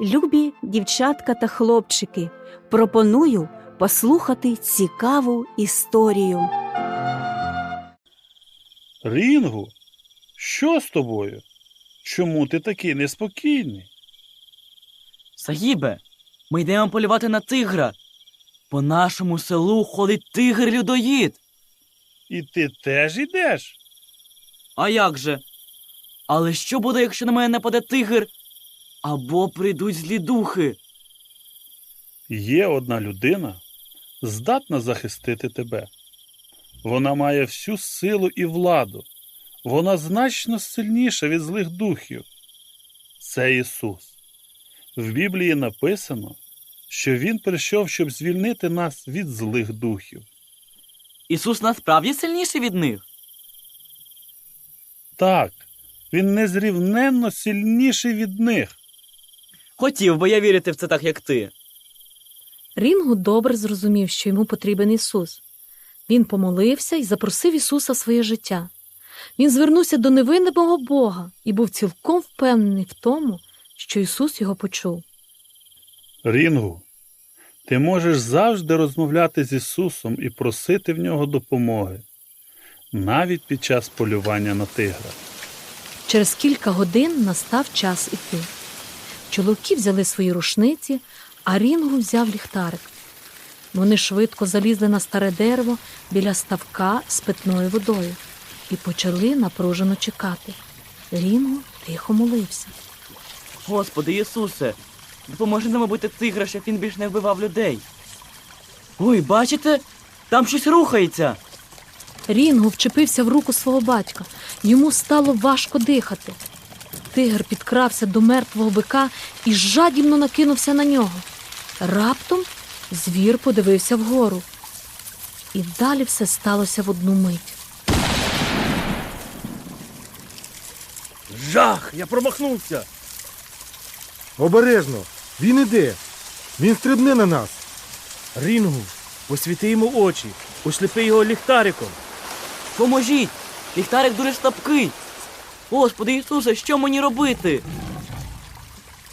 Любі дівчатка та хлопчики, пропоную послухати цікаву історію. Рінгу, що з тобою? Чому ти такий неспокійний? Сагібе, ми йдемо полювати на тигра. По нашому селу ходить тигр-людоїд. І ти теж йдеш? А як же? Але що буде, якщо на мене нападе тигр? Або прийдуть злі духи? Є одна людина, здатна захистити тебе. Вона має всю силу і владу. Вона значно сильніша від злих духів. Це Ісус. В Біблії написано, що Він прийшов, щоб звільнити нас від злих духів. Ісус насправді сильніший від них. Так, Він незрівненно сильніший від них. Хотів би я вірити в це так, як ти. Рінгу добре зрозумів, що йому потрібен Ісус. Він помолився і запросив Ісуса в своє життя. Він звернувся до невинного Бога і був цілком впевнений в тому, що Ісус його почув. Рінгу, ти можеш завжди розмовляти з Ісусом і просити в нього допомоги, навіть під час полювання на тигра. Через кілька годин настав час іти. Чоловіки взяли свої рушниці, а Рінгу взяв ліхтарик. Вони швидко залізли на старе дерево біля ставка з питною водою і почали напружено чекати. Рінгу тихо молився. Господи Ісусе, допоможи нам убити тигра, щоб він більш не вбивав людей. Ой, бачите? Там щось рухається. Рінгу вчепився в руку свого батька. Йому стало важко дихати. Тигр підкрався до мертвого бика і жадібно накинувся на нього. Раптом звір подивився вгору. І далі все сталося в одну мить. Жах! Я промахнувся! Обережно, він іде. Він стрибне на нас. Рінгу, посвіти йому очі, осліпи його ліхтариком. Поможіть! Ліхтарик дуже слабкий. Господи Ісусе, що мені робити?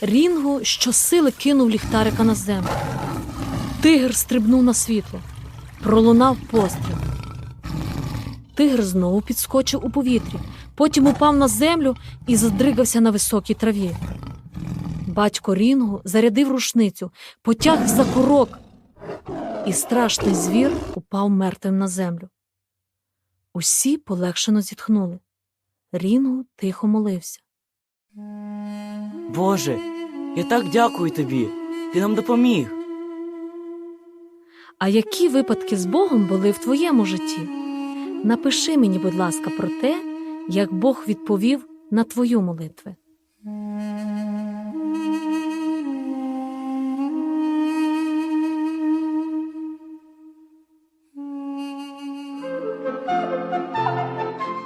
Рінгу щосили кинув ліхтарика на землю. Тигр стрибнув на світло. Пролунав постріл. Тигр знову підскочив у повітрі, потім упав на землю і задригався на високій траві. Батько Рінгу зарядив рушницю, потяг за курок, і страшний звір упав мертвим на землю. Усі полегшено зітхнули. Рінгу тихо молився. Боже, я так дякую тобі. Ти нам допоміг. А які випадки з Богом були в твоєму житті? Напиши мені, будь ласка, про те, як Бог відповів на твою молитви.